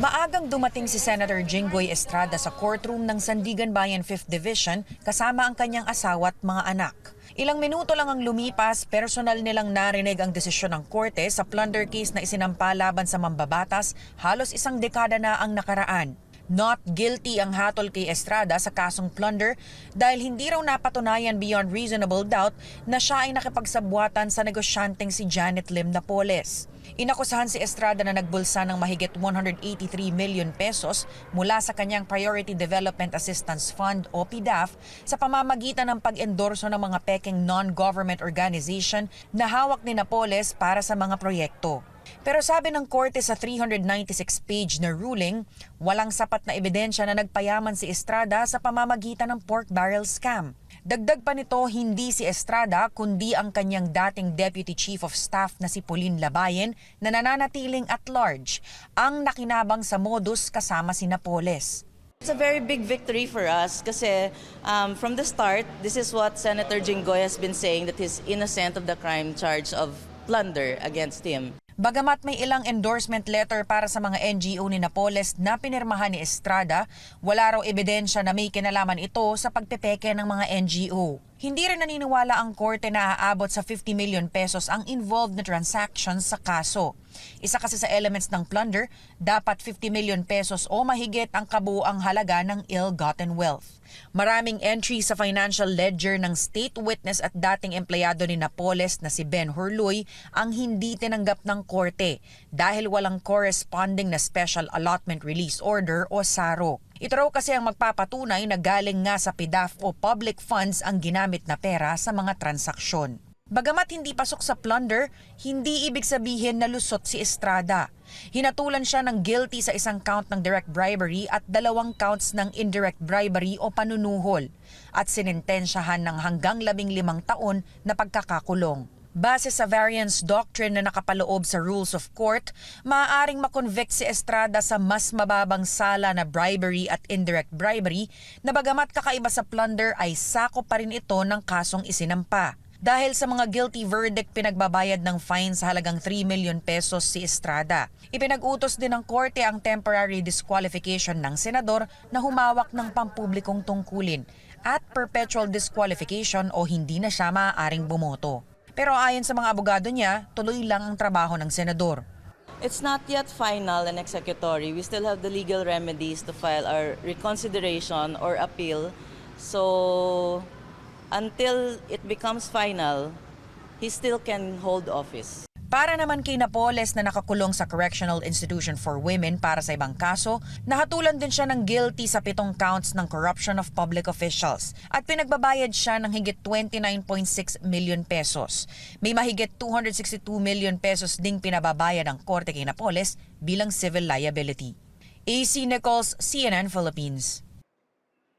Maagang dumating si Senator Jinggoy Estrada sa courtroom ng Sandigan Bayan 5th Division kasama ang kanyang asawa at mga anak. Ilang minuto lang ang lumipas, personal nilang narinig ang desisyon ng korte sa plunder case na isinampa laban sa mambabatas halos isang dekada na ang nakaraan. Not guilty ang hatol kay Estrada sa kasong plunder dahil hindi raw napatunayan beyond reasonable doubt na siya ay nakipagsabwatan sa negosyanteng si Janet Lim Napoles. Inakusahan si Estrada na nagbulsa ng mahigit 183 million pesos mula sa kanyang Priority Development Assistance Fund o PDAF sa pamamagitan ng pag-endorso ng mga peking non-government organization na hawak ni Napoles para sa mga proyekto. Pero sabi ng korte sa 396-page na ruling, walang sapat na ebidensya na nagpayaman si Estrada sa pamamagitan ng pork barrel scam. Dagdag pa nito, hindi si Estrada kundi ang kanyang dating Deputy Chief of Staff na si Pauline Labayen na nananatiling at large ang nakinabang sa modus kasama si Napoles. It's a very big victory for us kasi um, from the start, this is what Senator Jinggoy has been saying that he's innocent of the crime charge of plunder against him. Bagamat may ilang endorsement letter para sa mga NGO ni Napoles na pinirmahan ni Estrada, wala raw ebidensya na may kinalaman ito sa pagpepeke ng mga NGO. Hindi rin naniniwala ang korte na aabot sa 50 million pesos ang involved na transactions sa kaso. Isa kasi sa elements ng plunder, dapat 50 million pesos o mahigit ang kabuang halaga ng ill-gotten wealth. Maraming entry sa financial ledger ng state witness at dating empleyado ni Napoles na si Ben Hurluy ang hindi tinanggap ng korte dahil walang corresponding na Special Allotment Release Order o SARO. Ito raw kasi ang magpapatunay na galing nga sa PDAF o public funds ang ginamit na pera sa mga transaksyon. Bagamat hindi pasok sa plunder, hindi ibig sabihin na lusot si Estrada. Hinatulan siya ng guilty sa isang count ng direct bribery at dalawang counts ng indirect bribery o panunuhol at sinintensyahan ng hanggang labing limang taon na pagkakakulong. Base sa variance doctrine na nakapaloob sa rules of court, maaaring makonvict si Estrada sa mas mababang sala na bribery at indirect bribery na bagamat kakaiba sa plunder ay sako pa rin ito ng kasong isinampa. Dahil sa mga guilty verdict, pinagbabayad ng fine sa halagang 3 million pesos si Estrada. Ipinag-utos din ng korte ang temporary disqualification ng senador na humawak ng pampublikong tungkulin at perpetual disqualification o hindi na siya maaaring bumoto. Pero ayon sa mga abogado niya, tuloy lang ang trabaho ng senador. It's not yet final and executory. We still have the legal remedies to file our reconsideration or appeal. So until it becomes final, he still can hold office. Para naman kay Napoles na nakakulong sa Correctional Institution for Women para sa ibang kaso, nahatulan din siya ng guilty sa pitong counts ng corruption of public officials at pinagbabayad siya ng higit 29.6 million pesos. May mahigit 262 million pesos ding pinababayad ng korte kay Napoles bilang civil liability. AC Nichols, CNN Philippines.